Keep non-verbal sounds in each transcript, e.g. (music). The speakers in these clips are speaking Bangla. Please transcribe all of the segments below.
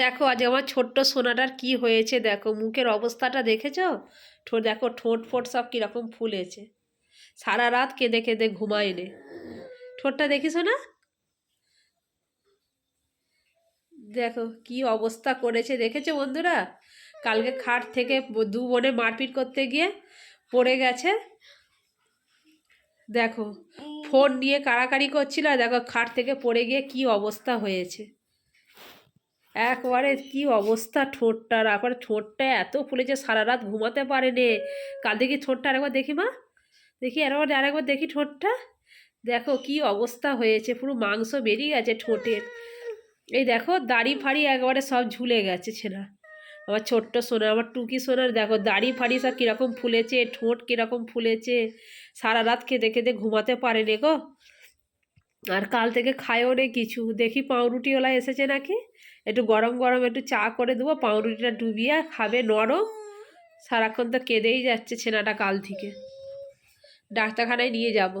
দেখো, আজ আমার ছোট্ট সোনাটার কি হয়েছে দেখো, মুখের অবস্থাটা দেখেছ? ঠোঁট দেখো, ঠোঁট ফোট সব কীরকম ফুলেছে। সারা রাত কেঁদে কেঁদে ঘুমায়নি ঠোঁটটা দেখিস না? দেখো, কি অবস্থা করেছে, দেখেছ বন্ধুরা? কালকে খাট থেকে দু বোনে মারপিট করতে গিয়ে পড়ে গেছে। দেখো ফোন নিয়ে কাড়াকাড়ি করছিল আর দেখো খাট থেকে পড়ে গিয়ে কি অবস্থা হয়েছে। একবারে কি অবস্থা ঠোঁটটার একবার ঠোঁটটা এত ফুলেছে সারা রাত ঘুমাতে পারেনি। কাল দেখি ঠোঁটটা আরেকবার দেখি মা। দেখি আরেকবার আরেকবার দেখি ঠোঁটটা। দেখো কি অবস্থা হয়েছে পুরো মাংস বেরিয়ে গেছে ঠোঁটের। এই দেখো দাড়ি ফাড়ি একবারে সব ঝুলে গেছে ছেনা আমার ছোট্ট সোনা আমার টুকি সোনার, দেখো দাড়ি ফাড়ি সব কীরকম ফুলেছে, ঠোঁট কীরকম ফুলেছে, সারা রাত খেতে খেতে ঘুমাতে পারেনি গো। আর কাল থেকে খায়ও নে কিছু, দেখি পাউরুটিওয়ালা এসেছে নাকি? একটু গরম গরম একটু চা করে দেবো, পাউরুটিটা ডুবিয়ে খাবে নরম। সারাক্ষণ তো কেঁদেই যাচ্ছে ছেনাটা কাল থেকে। ডাক্তারখানায় নিয়ে যাব।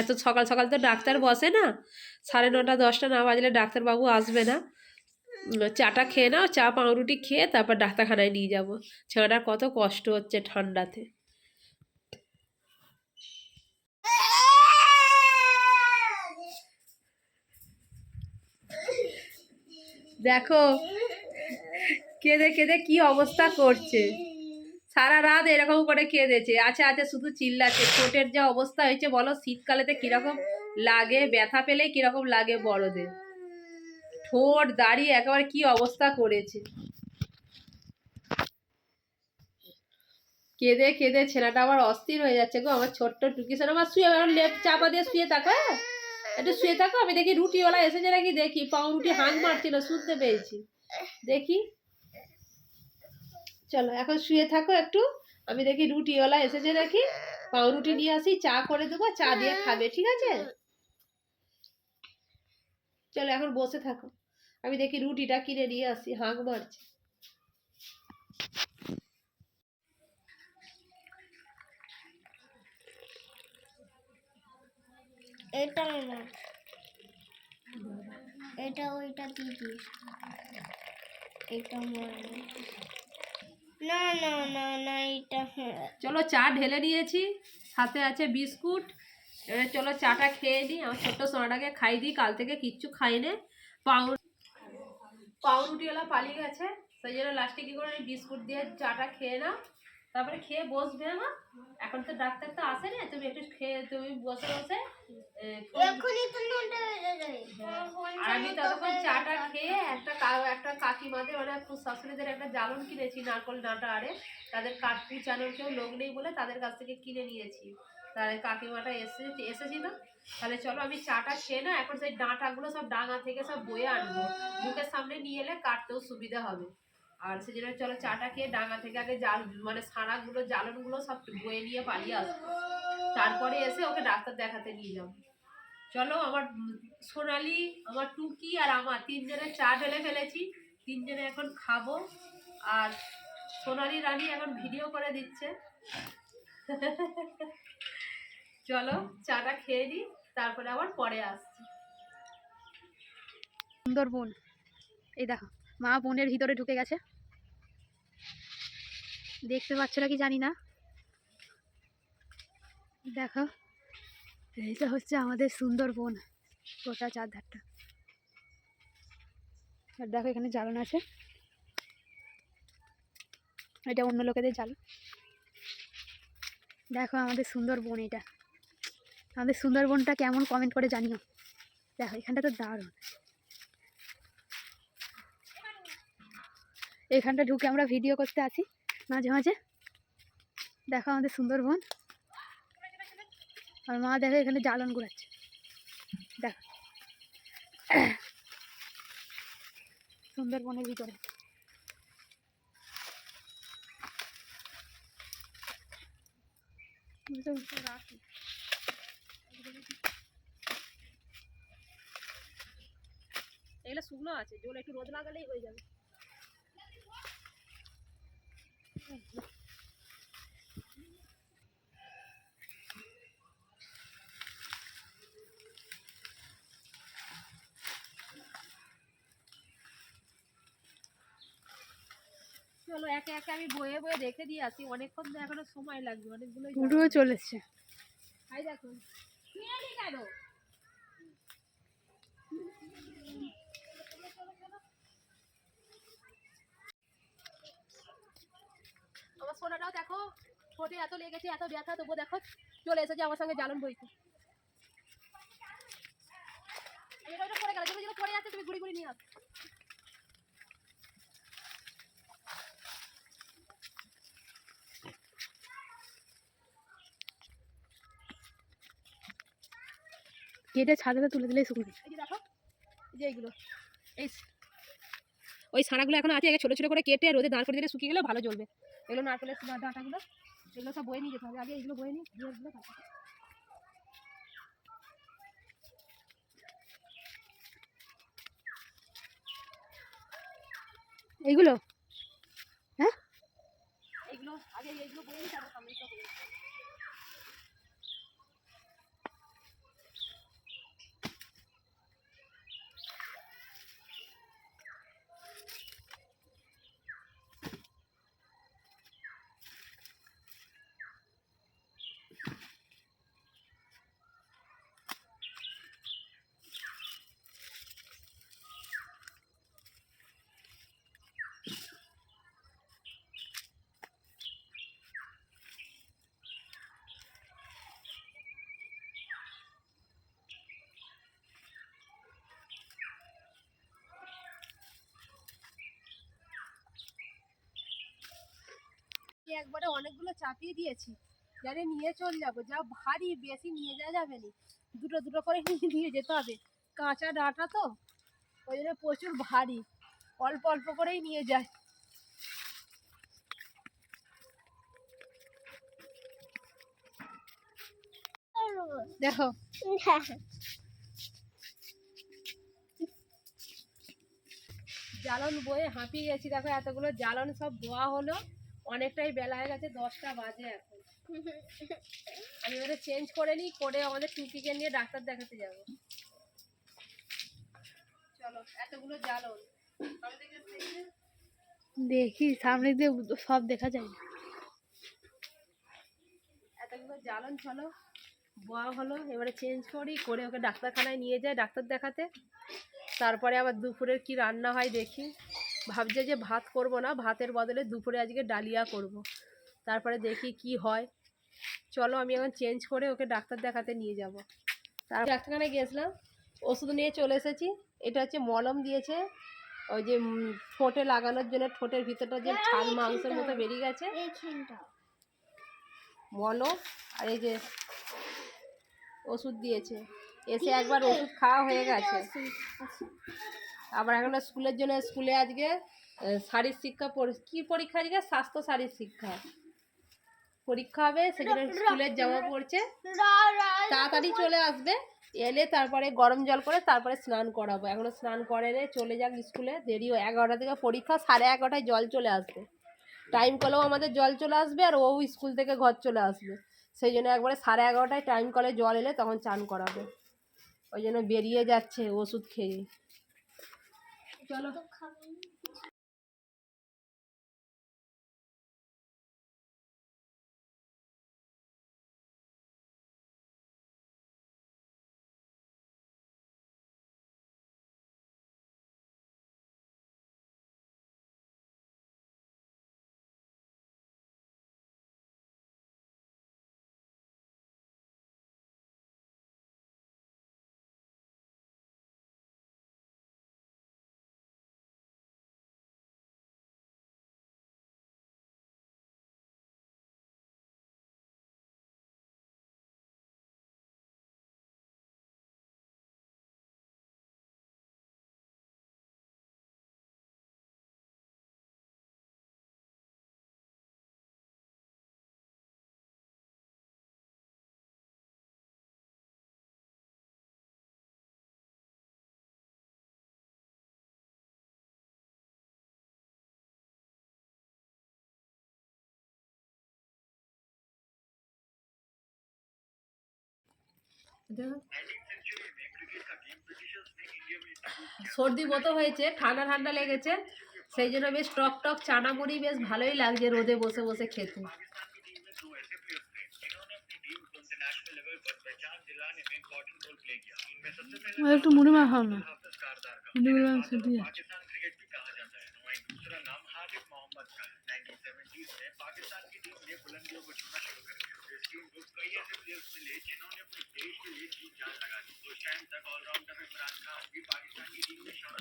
এত সকাল সকাল তো ডাক্তার বসে না, সাড়ে নটা দশটা না বাজলে ডাক্তারবাবু আসবে না। চাটা খেয়ে নাও, চা, পাউরুটি খেয়ে তারপর ডাক্তারখানায় নিয়ে যাব। ছেলেটার কত কষ্ট হচ্ছে ঠান্ডাতে। দেখো, কেঁদে কেঁদে কি অবস্থা করছে। সারা রাত এরকম করে কেঁদেছে। আচ্ছা আচ্ছা শুধু চিল্লাচ্ছে। ঠোঁটের যা অবস্থা হয়েছে, বলো, শীতকালেতে কীরকম লাগে, ব্যথা পেলে কীরকম লাগে বড়দের। ঠোঁট, দাড়ি, একেবারে কি অবস্থা করেছে? কেঁদে কেঁদে ছেলেটা আবার অস্থির হয়ে যাচ্ছে গো, আমার ছোট্ট টুকি সোনা আমার শুয়ে, আমার লেপ চাপা দিয়ে শুয়ে থাকো হ্যাঁ? একটু শুয়ে থাকো, আমি দেখি রুটিওয়ালা এসেছে নাকি, দেখি। পাউরুটি হাঁক মারছিল, শুনতে পেয়েছি। দেখি। চলো, এখন শুয়ে থাকো একটু। আমি দেখি রুটিওয়ালা এসেছে নাকি। পাউরুটি নিয়ে আসি, চা করে দেবো, চা দিয়ে খাবে, ঠিক আছে? চলো, এখন বসে থাকো। আমি দেখি রুটিটা কিনে নিয়ে আসি হাঁক মারছে। এটা আমার এটা ওইটা দিদি এটা আমার না না না না এটা চলো চা ঢেলে নিয়েছি সাথে আছে বিস্কুট। এবার চলো চাটা খেয়ে নিই আমার ছোট্ট সোনাটাকে খাই দিই কাল থেকে কিচ্ছু খাই খাইনি। পাউ পাউরুটিওয়ালা পালিয়ে গেছে। সেই জন্য লাস্টে কী করে আমি বিস্কুট দিয়ে চাটা খেয়ে নাও তারপরে খেয়ে বসবে আমার এখন তো ডাক্তার তো আসে না তুমি একটু খেয়ে তুমি বসে বসে যাবে। আর আমি ততক্ষণ চাটা খেয়ে একটা কা- একটা কাকিমাদের মানে খুব শাশুড়িদের একটা জ্বালন কিনেছি নারকল ডাঁটা আরে। তাদের কাঠ কুচানোর কেউ লোক নেই বলে তাদের কাছ থেকে কিনে নিয়েছি। তাহলে কাকিমাটা এসে এসেছিল তাহলে চলো আমি চাটা খেয়ে না, এখন সেই ডাঁটাগুলো সব ডাঙা থেকে সব বয়ে আনব। মুখের সামনে নিয়ে এলে কাটতেও সুবিধা হবে। আর সেই জন্য চলো চাটা খেয়ে ডাঙা থেকে আগে জাল মানে সানাগুলো জ্বালনগুলো সব বয়ে নিয়ে পালিয়ে আসব। তারপরে এসে ওকে ডাক্তার দেখাতে নিয়ে যাব। চলো আমার সোনালি, আমার টুকি আর আমার তিনজনে চা ঢেলে ফেলেছি। তিনজনে এখন খাব। আর সোনালি রানী এখন ভিডিও করে দিচ্ছে। (laughs) চলো, চাটা খেয়ে নিই তারপরে আবার পরে আসছি। সুন্দর বোন এই দেখো, মা বোনের ভিতরে ঢুকে গেছে। দেখতে পাচ্ছ নাকি জানি না। দেখো, এইটা হচ্ছে আমাদের সুন্দর বোন গোটা চারধারটা। আর দেখো, এখানে জ্বালন আছে। এটা অন্য লোকেদের জাল দেখো আমাদের সুন্দর বোন এটা। আমাদের সুন্দরবনটা কেমন কমেন্ট করে জানিও। দেখো, এখানটা তো দারুণ। এখানটা ঢুকে আমরা ভিডিও করতে আছি, মাঝে মাঝে। দেখো আমাদের সুন্দরবন। আর মা দেখো এখানে জ্বালন ঘুরাচ্ছে দেখো। সুন্দরবনের ভিতরে। এটা শুকনো আছে জল একটু রোদ লাগালেই হয়ে যাবে। চলো একে একে আমি বয়ে বয়ে রেখে দিয়ে আসি অনেকক্ষণ এখনও সময় লাগবে অনেকগুলো চলেছে। আই দেখো। কেন? ঠোঁটে এত লেগেছে এত ব্যথা তবু দেখো চলে এসেছে আমার সঙ্গে জ্বালন বইতে। পড়ে গেল যেগুলো পড়ে আছে তুমি ঘুরি ঘুরি নিয়ে আসো। কেটে ছাদে তুলে দিলেই শুকনো। এই যে দেখো যে এইগুলো এই ওই ছানাগুলো এখন আছে আগে ছোটো ছোটো করে কেটে রোদে দাঁড় করে দিলে শুকিয়ে গেলে ভালো জ্বলবে। এগুলো নারকেলের ডাঁটাগুলো। এগুলো সব বয়ে নিয়ে যেতে হবে। আগে এগুলো বয়ে নিই দিয়ে এগুলো এইগুলো হ্যাঁ? এইগুলো আগে এইগুলো বয়ে নিই তারপর সামনে বয়ে। এই একবারে অনেকগুলো চাপিয়ে দিয়েছি। যারে নিয়ে চলে যাব। যা ভারী বেশি নিয়ে যাওয়া যাবে না। দুটো দুটো করে (laughs) নিয়ে যেতে হবে। কাঁচা ডাঁটা তো? ওই জন্য প্রচুর ভারী। অল্প অল্প করেই নিয়ে যায় দেখো। (laughs) জ্বালন বয়ে হাঁপিয়ে গেছি। দেখো এতগুলো জ্বালন সব ধোয়া হলো। অনেকটাই বেলা হয়ে গেছে দশটা বাজে এখন। আমি ওদের চেঞ্জ করে নিই করে আমাদের টুকিকে নিয়ে ডাক্তার দেখাতে যাব। চলো এতগুলো জ্বালন দেখি সামনে দিয়ে সব দেখা যায় না। এতগুলো জ্বালন চলো। বোয়া হলো এবারে চেঞ্জ করি করে ওকে ডাক্তারখানায় নিয়ে যায় ডাক্তার দেখাতে। তারপরে আবার দুপুরের কি রান্না হয় দেখি। ভাবছে যে ভাত করব না ভাতের বদলে দুপুরে আজকে ডালিয়া করব। তারপরে দেখি কি হয়। চলো আমি এখন চেঞ্জ করে ওকে ডাক্তার দেখাতে নিয়ে যাব। তার ডাক্তারখানায় গিয়েছিলাম ওষুধ নিয়ে চলে এসেছি। এটা হচ্ছে মলম দিয়েছে ওই যে ঠোঁটে লাগানোর জন্য ঠোঁটের ভিতরটা যে ছাল মাংসের মতো বেরিয়ে গেছে। মলম আর এই যে ওষুধ দিয়েছে। এসে একবার ওষুধ খাওয়া হয়ে গেছে। আবার এখন স্কুলের জন্য স্কুলে আজকে শারীর শিক্ষা কি পরীক্ষা আজকে? স্বাস্থ্য শারীর শিক্ষা। পরীক্ষা হবে সেজন্য স্কুলের জামা পড়ছে। তাড়াতাড়ি চলে আসবে এলে তারপরে গরম জল করে তারপরে স্নান করাবো। এখনও স্নান করে নে চলে যাক স্কুলে দেরি এগারোটা থেকে পরীক্ষা সাড়ে এগারোটায় জল চলে আসবে। টাইম কলেও আমাদের জল চলে আসবে আর ও স্কুল থেকে ঘর চলে আসবে। সেই জন্য একবারে সাড়ে এগারোটায় টাইম কলে জল এলে তখন চান করাবে। ওই জন্য বেরিয়ে যাচ্ছে ওষুধ খেয়ে। চলো সর্দি মতো হয়েছে ঠান্ডা ঠান্ডা লেগেছে সেই জন্য বেশ টক টক চানা মুড়ি বেশ ভালোই লাগছে রোদে বসে বসে খেতে। একটু মুড়ি মাখাও না।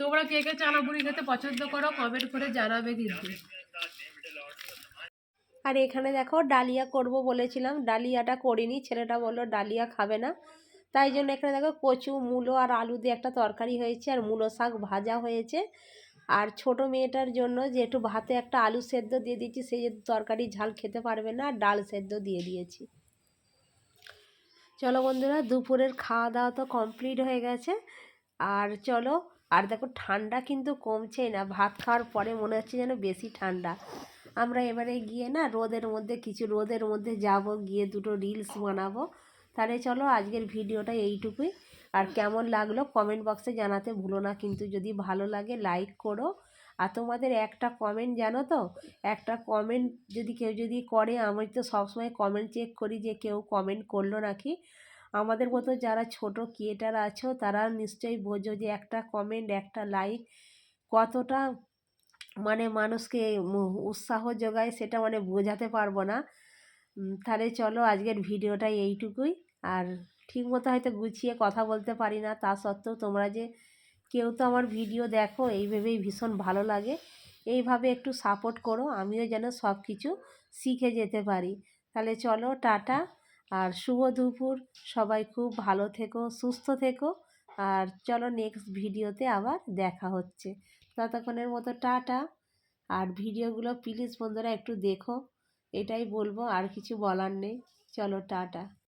তোমরা কে কে চানা মুড়ি খেতে পছন্দ করো কমেন্ট করে জানাবে কিন্তু। আর এখানে দেখো ডালিয়া করব বলেছিলাম, ডালিয়াটা করিনি, ছেলেটা বলল ডালিয়া খাবে না। তাই জন্য এখানে দেখো কচু, মূলো আর আলু দিয়ে একটা তরকারি হয়েছে, আর মূলো শাক ভাজা হয়েছে। আর ছোট মেয়েটার জন্য যে একটু ভাতে একটা আলু সেদ্ধ দিয়ে দিয়েছি সেই যে তরকারি ঝাল খেতে পারবে না, আর ডাল সেদ্ধ দিয়ে দিয়েছি। চলো বন্ধুরা, দুপুরের খাওয়া দাওয়া তো কমপ্লিট হয়ে গেছে। আর চলো, আর দেখো ঠান্ডা কিন্তু কমছেই না, ভাত খাওয়ার পরে মনে হচ্ছে যেন বেশি ঠান্ডা। আমরা এবারে গিয়ে না রোদের মধ্যে, কিছু রোদের মধ্যে যাব, গিয়ে দুটো রিলস বানাবো। তাহলে চলো আজকের ভিডিওটা এইটুকুই। আর কেমন লাগল কমেন্ট বক্সে জানাতে ভুলো না। কিন্তু যদি ভালো লাগে লাইক করো। আর তোমাদের একটা কমেন্ট জানো তো? একটা কমেন্ট যদি কেউ যদি করে, আমি তো সবসময় কমেন্ট চেক করি যে কেউ কমেন্ট করল নাকি। আমাদের মতো যারা ছোট ক্রিয়েটার আছো, তারা নিশ্চয়ই বোঝো যে একটা কমেন্ট একটা লাইক কতটা মানে মানুষকে উৎসাহ যোগায়, সেটা মানে বোঝাতে পারব না। তাহলে চলো আজকের ভিডিওটা এইটুকুই। আর ঠিক মতো হয়তো গুছিয়ে কথা বলতে পারি না। তা সত্ত্বেও তোমরা যে কেউ তো আমার ভিডিও দেখো, এই ভেবেই ভীষণ ভালো লাগে। এইভাবে একটু সাপোর্ট করো, আমিও যেন সব কিছু শিখে যেতে পারি। তাহলে চলো, টাটা। আর শুভ দুপুর। সবাই খুব ভালো থেকো, সুস্থ থেকো। আর চলো নেক্সট ভিডিওতে আবার দেখা হচ্ছে। ততক্ষণের মতো টাটা। আর ভিডিওগুলো প্লিজ বন্ধুরা একটু দেখো। এটাই বলব, আর কিছু বলার নেই। চলো, টাটা।